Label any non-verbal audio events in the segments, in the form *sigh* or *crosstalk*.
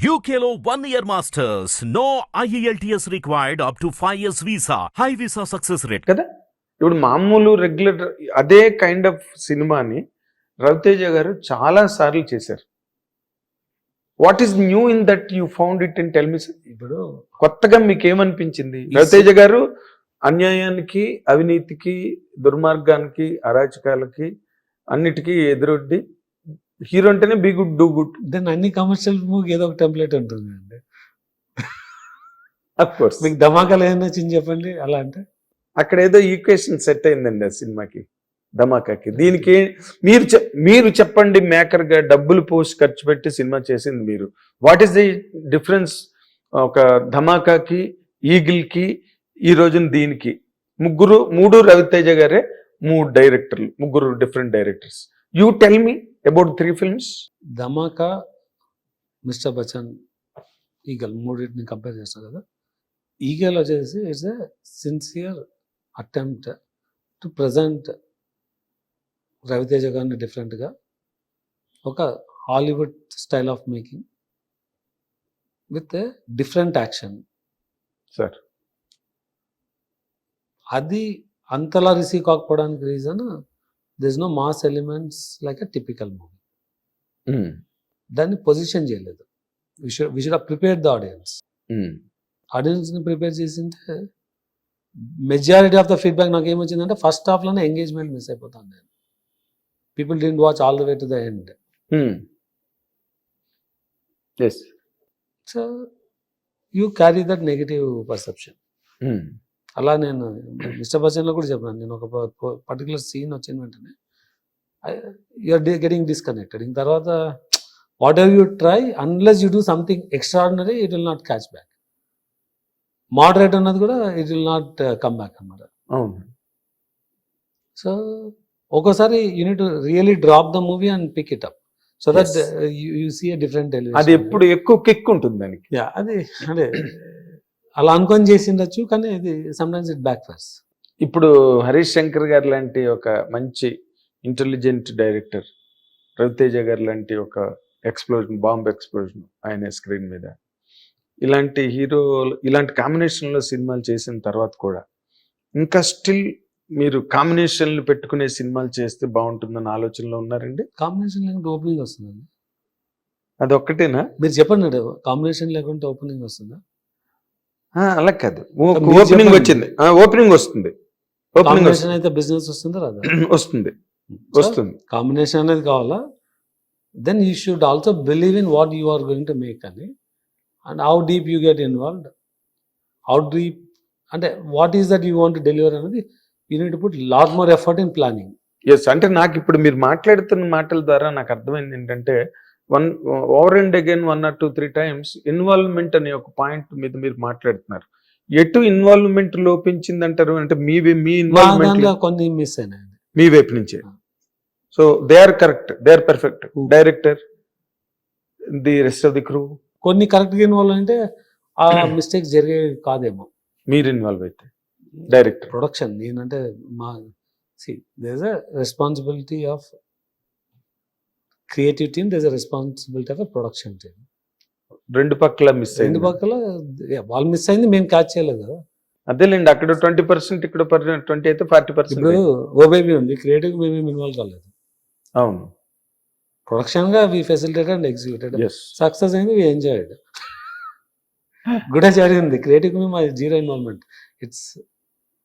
One year masters. No E IELTS required up to 5 years visa. High visa success rate. కదా ఇప్పుడు మామూలు regular అదే kind of సినిమాని రవితేజ గారు చాలా సార్లు చేశారు what is new in that you found it in tell me ఇప్పుడు కొత్తగా మీకు ఏమనిపించింది రవితేజ గారు అన్యాయానికి అవినీతికి దుర్మార్గానికి అరాచకాలకి అన్నిటికీ ఎదురొడ్డి హీరో అంటేనే be good do good. Then అన్ని కమర్షియల్ మూవీ ఏదో ఒక టెంప్లెట్ ఉంటుంది అండి. అఫ్ కోర్స్ మీకు ధమాకాలు ఏదైనా చిన్న చెప్పండి అలా అంటే? అక్కడ ఏదో ఈక్వేషన్ సెట్ అయిందండి ఆ సినిమాకి ధమాకాకి. దీనికి మీరు మీరు చెప్పండి మేకర్గా డబ్బులు పోసి ఖర్చు పెట్టి సినిమా చేసింది మీరు. వాట్ ఈస్ ది డిఫరెన్స్ ఒక ధమాకాకి ఈగిల్కి ఈ రోజున దీనికి. ముగ్గురు మూడు రవితేజ గారే మూడు డైరెక్టర్లు ముగ్గురు different directors you tell me about three films Dhamaka Mr Bachchan Eagle మూడింటిని కంపేర్ చేస్తారు కదా. ఈగల్ వచ్చేసి it's a sincere attempt to present Raviteja గారిని డిఫరెంట్గా ఒక Hollywood style of making with different action sir అది అంతలా receive కాకపోవడానికి reason this no mass elements like a typical movie దాన్ని పొజిషన్ చేయలేదు. We should prepare the audience ఆడియన్స్ని prepare చేసింటే majority of the feedback నాకు ఏమొచ్చిందంటే ఫస్ట్ హాఫ్లోనే ఎంగేజ్మెంట్ మిస్ అయిపోతాను నేను. People didn't watch all the way to the end so you carry that negative perception అలా నేను మిస్టర్ బచ్చన్లో కూడా చెప్పాను. నేను ఒక పర్టికులర్ సీన్ వచ్చిన వెంటనే యూఆర్ గెటింగ్ డిస్కనెక్టెడ్ ఇంక తర్వాత whatever you try unless you do something extraordinary it will not catch back moderate అన్నది కూడా it will not come back అన్నమాట. అవును. సో ఒక్కోసారి unit really drop the movie and pick it up so that. You see different అది ఎప్పుడు ఎక్కువ kick ఉంటుంది దానికి. అది అదే. అలా అనుకొని చేసిండొచ్చు కానీ ఇది సమ్టైమ్స్ ఇట్ బ్యాక్ ఫస్ట్ ఇప్పుడు హరీష్ శంకర్ గారు లాంటి ఒక మంచి ఇంటెలిజెంట్ డైరెక్టర్ రవితేజ గారు లాంటి ఒక ఎక్స్ప్లోజన్ బాంబ్ ఎక్స్ప్లోజన్ ఆయన స్క్రీన్ మీద. ఇలాంటి హీరో ఇలాంటి కాంబినేషన్లో సినిమాలు చేసిన తర్వాత కూడా ఇంకా స్టిల్ మీరు కాంబినేషన్లు పెట్టుకునే సినిమాలు చేస్తే బాగుంటుందన్న ఆలోచనలో ఉన్నారండి? కాంబినేషన్ లేకుంటే ఓపెనింగ్ వస్తుందండి. అది ఒక్కటేనా మీరు చెప్పండి కాంబినేషన్ లేకుంటే ఓపెనింగ్ వస్తుందా? అలా కాదు ఓపెనింగ్. వచ్చింది. ఓపెనింగ్ వస్తుంది. ఓపెనింగ్ అయితే బిజినెస్ వస్తుందా రాదా? *clears throat* వస్తుంది. వస్తుంది. కాంబినేషన్ అనేది కావాలా? Then you should also believe in what you are going to make అని. And how deep you get involved how deep అంటే what is that you want deliver అనేది you need put lot more effort in planning yes అంటే నాకు ఇప్పుడు మీరు మాట్లాడుతున్న మాటల ద్వారా నాకు అర్థమైంది ఏంటంటే one over and again one or two three times involvement అనే ఒక పాయింట్ మీద మీరు మాట్లాడుతున్నారు. ఎటు ఇన్వాల్వ్మెంట్ లోపించింది అంటారు అంటే మీ మీ ఇన్వాల్వ్మెంట్ కొన్ని మిస్ అయినాయండి మీ వైపు నుంచే. So they are correct they are perfect? Director the rest of the crew కొన్ని కరెక్ట్గా ఇన్వాల్వ్ అంటే ఆ *clears throat* మిస్టేక్స్ జరిగే కాదేమో. మీరు ఇన్వాల్వ్ అయితే. డైరెక్టర్ ప్రొడక్షన్ నేనంటే మా C this a responsibility of creative team this responsibility of production team రెండు పక్కల మిస్ రెండు పక్కల వాళ్ళు మిస్ అయింది మేము క్యాచ్ చేయలేదు కదా. అదేలేండి అక్కడ ట్వంటీ పర్సెంట్ ఇక్కడ ట్వంటీ అయితే ఫార్టీ పర్సెంట్ ఇప్పుడు ఓ బేబీ ఉంది క్రియేటివ్ మేమేమి ఇన్వాల్వ్ కాలేదు. అవును. ప్రొడక్షన్గా we facilitate and executed success అయింది వి ఎంజాయ్డ్ గుడ్ జరిగింది క్రియేటివ్ మేము zero involvement it's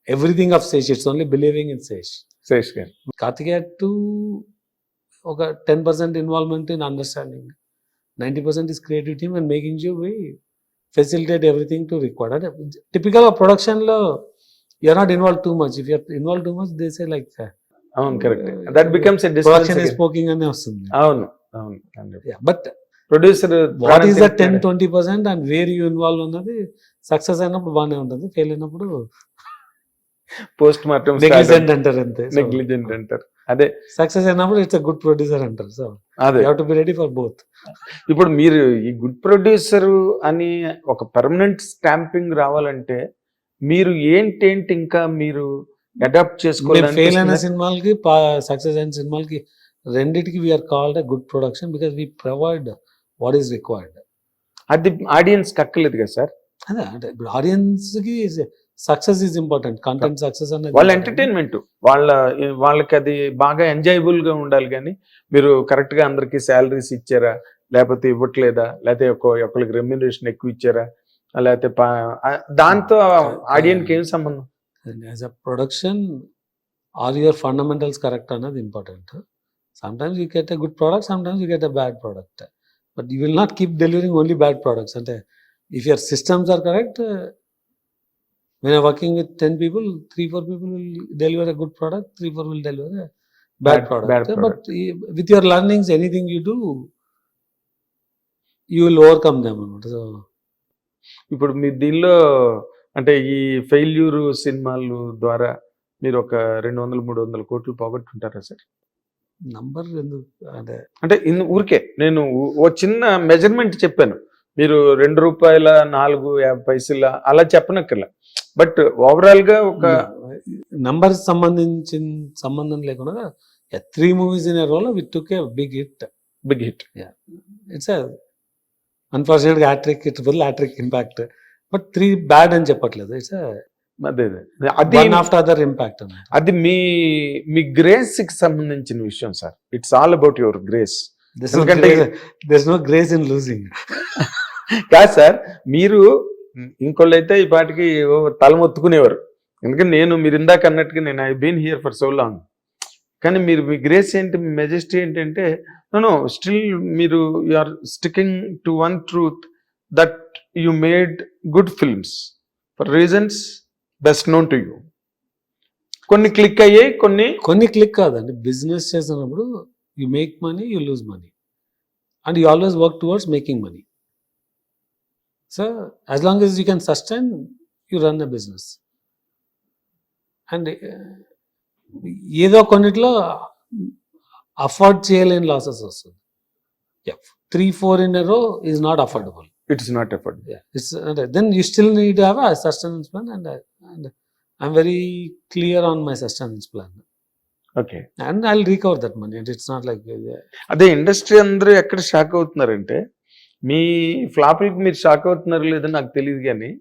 everything of Sesh it's only believing in Sesh garu. Karthikeya two ఒక ten percent involvement in understanding ninety percent is creative team and making you we facilitate everything to required అంటే typical ప్రొడక్షన్లో you're not involve too much if you're involve too much they say like అవును correct that becomes production is spoking అనే వస్తుంది అవును అవును but producer what is the ten twenty percent and where you involve ఉన్నది success అయినప్పుడు బాగానే ఉంటుంది fail అయినప్పుడు పోస్ట్ మార్టం నెగ్లిజెంట్ అంటారు అంతే నెగ్లిజెంట్ అంటారు. అదే సక్సెస్ అయినప్పుడు ఇట్స్ గుడ్ ప్రొడ్యూసర్ అంటారు సో అదే. Have to be ready for both ఇప్పుడు మీరు ఈ గుడ్ ప్రొడ్యూసర్ అని ఒక పర్మనెంట్ స్టాంపింగ్ రావాలంటే మీరు ఏంటేంటి ఇంకా మీరు అడాప్ట్ ఫెయిల్ అయిన చేసుకోవాలి సినిమాలకి సక్సెస్ అయిన సినిమాలకి రెండిటికి we're called a good production because we provide what is required అది ఆడియన్స్ కక్కలేదు కదా సార్? అదే అంటే ఇప్పుడు ఆడియన్స్కి success is important content success అనేది వాళ్ళ. ఎంటర్టైన్మెంట్ వాళ్ళ వాళ్ళకి అది బాగా ఎంజాయబుల్గా ఉండాలి కానీ మీరు కరెక్ట్గా అందరికి శాలరీస్ ఇచ్చారా? లేకపోతే ఇవ్వట్లేదా? లేకపోతే ఒక- ఒకరికి రెమ్యునరేషన్ ఎక్కువ ఇచ్చారా? లేకపోతే దాంతో ఆడియన్స్ ఏం సంబంధం? As a production are your fundamentals correct అన్నది important sometimes you get a good product sometimes you get a bad product but you will not keep delivering only bad products అంటే if your systems are correct when you're working with 10 people, three, four people will deliver a good product, three, four will deliver a bad, Bad- product. bad Uh, product. But uh, with your learnings, anything you do, you will overcome them. అన్నమాట. So, ఇప్పుడు మీ దీనిలో అంటే ఈ failure సినిమాలు ద్వారా మీరు ఒక రెండు వందలు మూడు వందల కోట్లు పోగొట్టుంటారా సార్ number ఎందుకు అంటే ఊరికే నేను ఓ- ఓ చిన్న మెజర్మెంట్ చెప్పాను మీరు రెండు రూపాయల నాలుగు యాభై పైసల అలా చెప్పనక్కర్లా బట్ ఓవరాల్గా ఒక నంబర్ సంబంధించిన సంబంధం లేకుండా three movies in roll with took a big hit big hit it's అన్ఫార్చునేట్గా hattrick it full hattrick impact but three bad అని చెప్పట్లేదు. ఇట్స్ అదే ఆఫ్టర్ అదర్ ఇంపాక్ట్ అది మీ మీ గ్రేస్కి సంబంధించిన విషయం sir it's all about your grace there's no grace in losing. *laughs* కాదు sir మీరు ఇంకోళ్ళు అయితే ఈ పాటికి ఓ తల మొత్తుకునేవారు ఎందుకంటే నేను మీరు ఇందాక అన్నట్టుగా నేను I been here for so long కానీ మీరు మీ గ్రేస్ ఏంటి మీ మెజెస్టీ ఏంటంటే నో స్టిల్ మీరు you are sticking to one truth that you made good films for reasons best known to you కొన్ని క్లిక్ అయ్యాయి కొన్ని కొన్ని క్లిక్ కాదండి. బిజినెస్ చేసినప్పుడు you make money you lose money and you always work towards making money so as long as you can sustain you run a business and ఏదో కొన్నిట్లో afford చేయలేని losses వస్తుంది. Three four in a row is not affordable it's not effort it's అంటే then you still need have a sustenance plan and and I'm very clear on my sustenance plan okay and I recover that money and it's not like అదే industry అందరూ ఎక్కడ shock అవుతున్నారంటే మీ ఫ్లాపులకి మీరు shock అవుతున్నారు లేదో నాకు తెలియదు కానీ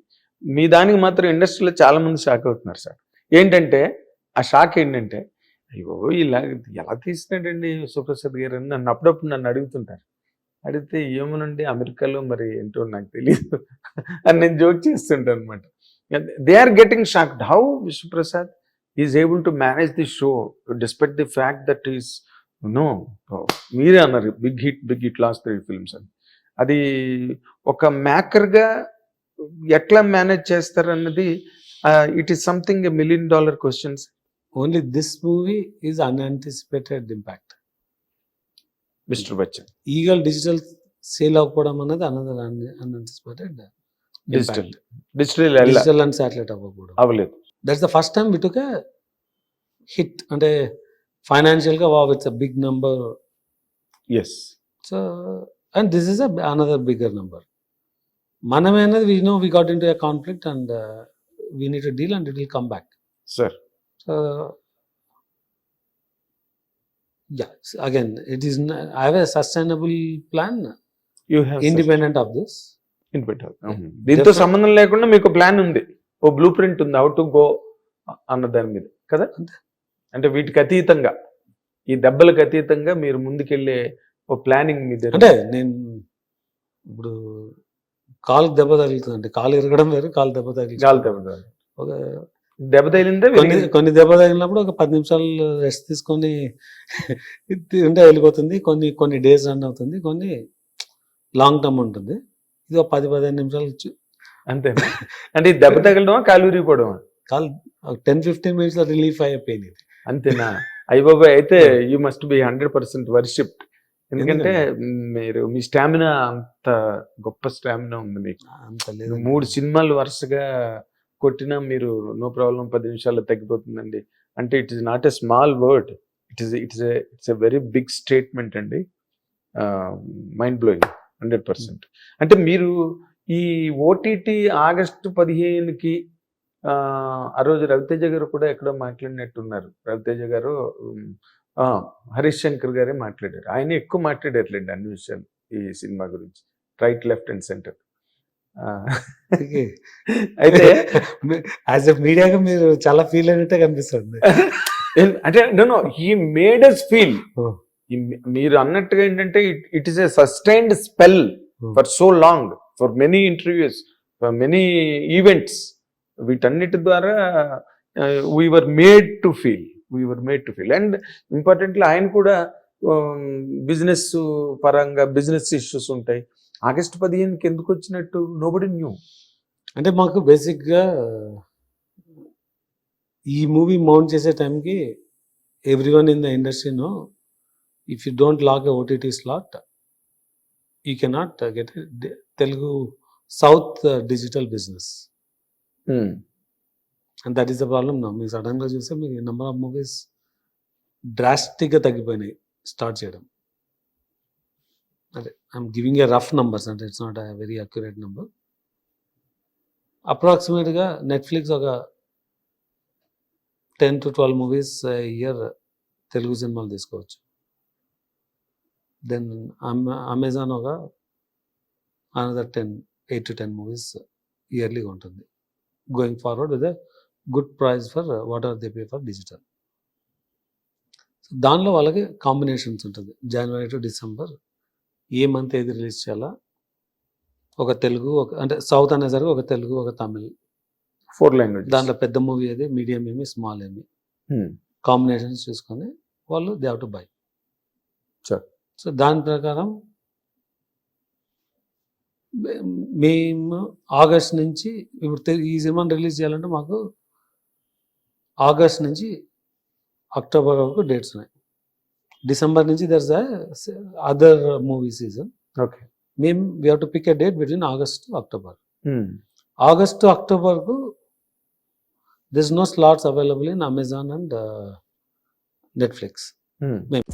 మీ దానికి మాత్రం ఇండస్ట్రీలో చాలా మంది షాక్ అవుతున్నారు సార్. ఏంటంటే ఆ షాక్ ఏంటంటే అయ్యో ఇలా ఎలా తీసినాడండి సుప్రసాద్ గారు అని నన్ను అప్పుడప్పుడు నన్ను అడుగుతుంటారు. అడిగితే ఏమోనండి అమెరికాలో మరి ఏంటో నాకు తెలియదు అని నేను జోక్ చేస్తుంటాను అనమాట they are getting shocked how Vishwaprasad is able to manage the show despite the fact that is no మీరే అన్నారు big hit big hit last three films అని. అది ఒక మేకర్గా ఎట్లా manage చేస్తారన్నది it is something a million dollar questions. Only this movie is unanticipated impact. Mister Bachchan. Eagle digital sale అవ్వకపోవడం అనేది another unanticipated digital. Digital digital and satellite అవ్వకపోవడం అవ్వలేదు. That's the first time విటుక హిట్ అంటే ఫైనాన్షియల్గా wow it's a big number as so and this is another bigger number మనమే అనేది we know we got into a conflict and we need deal and it will come back sir yeah again it is i have a sustainable plan independent of this. దీంతో సంబంధం లేకుండా మీకు plan ఉంది. ఓ blueprint ఉంది how to go అన్న దాని మీద. కదా. అంటే వీటికి అతీతంగా ఈ దెబ్బలకు అతీతంగా మీరు ముందుకెళ్ళే ఓ ప్లానింగ్ మీద అంటే నేను ఇప్పుడు కాలు దెబ్బ తగులుతుంది అంటే కాలు ఇరగడం వేరు కాలు దెబ్బ తగిలి గాలి దెబ్బ తగిలి. ఒక దెబ్బ తగిలిందే కొన్ని. కొన్ని దెబ్బ తగిలినప్పుడు ఒక పది నిమిషాలు రెస్ట్ తీసుకొని ఉంటే వెళ్ళిపోతుంది. కొన్ని కొన్ని డేస్ రన్ అవుతుంది. కొన్ని లాంగ్ టర్మ్ ఉంటుంది. ఇది ఒక పది పదిహేను నిమిషాలు అంతేనా అంటే దెబ్బ తగలడమా కాలు విరిగిపోవడమా? కాలు టెన్ ఫిఫ్టీన్ మినిట్స్లో రిలీఫ్ అయ్యే పెయిన్ ఇది. అంతేనా? అయ్య బాబాయ్ అయితే you must be hundred percent worship ఎందుకంటే మీరు మీ స్టామినా అంత గొప్ప స్టామినా ఉంది మీకు. అంత లేదు మూడు సినిమాలు వరుసగా కొట్టినా మీరు నో ప్రాబ్లం పది నిమిషాల్లో తగ్గిపోతుందండి. అంటే it is not a small word. It is it's it's a very big statement అండి. Mind blowing hundred percent. అంటే మీరు ఈ ఓటీటీ ఆగస్టు పదిహేనుకి ఆ ఆ రోజు రవితేజ గారు కూడా ఎక్కడో మాట్లాడినట్టున్నారు. రవితేజ గారు హరీష్ శంకర్ గారే మాట్లాడారు. ఆయన ఎక్కువ మాట్లాడారులేండి అన్ని విషయాలు ఈ సినిమా గురించి. Right left and centre. అయితే యాజ్ ఎ మీడియాగా మీరు చాలా ఫీల్ అయినట్టే కనిపిస్తుంది. అంటే no he made us feel. మీరు అన్నట్టుగా ఏంటంటే it is a sustained spell. For so long for many interviews for many events వీటన్నిటి ద్వారా we are made to feel we are made to feel and importantly ఆయన కూడా business పరంగా business issues ఉంటాయి. August పదిహేనుకి ఎందుకు వచ్చినట్టు? నోబడి న్యూ అంటే మాకు బేసిక్గా ఈ మూవీ మౌంట్ చేసే టైంకి everyone in the ఇండస్ట్రీనో if you don't lock a OTT slot you cannot get Telugu south digital business and that is the problem నా మీరు సడన్గా చూస్తే మీకు నెంబర్ ఆఫ్ మూవీస్ డ్రాస్టిక్గా తగ్గిపోయినాయి. స్టార్ట్ చేయడం. అదే I'm giving a rough numbers అంటే it's not a very accurate number అప్రాక్సిమేట్గా నెట్ఫ్లిక్స్ ఒక ten to twelve movies year Telugu సినిమాలు తీసుకోవచ్చు. దెన్ అమెజాన్ ఒక another ten eight to ten movies ఇయర్లీగా ఉంటుంది. Going forward with good price for what are they pay for digital దానిలో వాళ్ళకి combinations ఉంటుంది. January to December a month ఏది release చేయాలా? ఒక తెలుగు ఒక అంటే సౌత్ అనేసరికి ఒక తెలుగు ఒక తమిళ్. ఫోర్ లాంగ్వేజ్ దాంట్లో పెద్ద మూవీ ఏది? మీడియం ఏమి? స్మాల్ ఏమి? కాంబినేషన్స్ చూసుకొని వాళ్ళు దే టు బై. సో దాని ప్రకారం మేము ఆగస్ట్ నుంచి ఇప్పుడు ఈ సినిమాని రిలీజ్ చేయాలంటే మాకు ఆగస్ట్ నుంచి అక్టోబర్ వరకు డేట్స్ ఉన్నాయి. డిసెంబర్ నుంచి there's other movie season okay మేము we to pick a date between August October August అక్టోబర్కు this no slots available in Amazon and Netflix మేము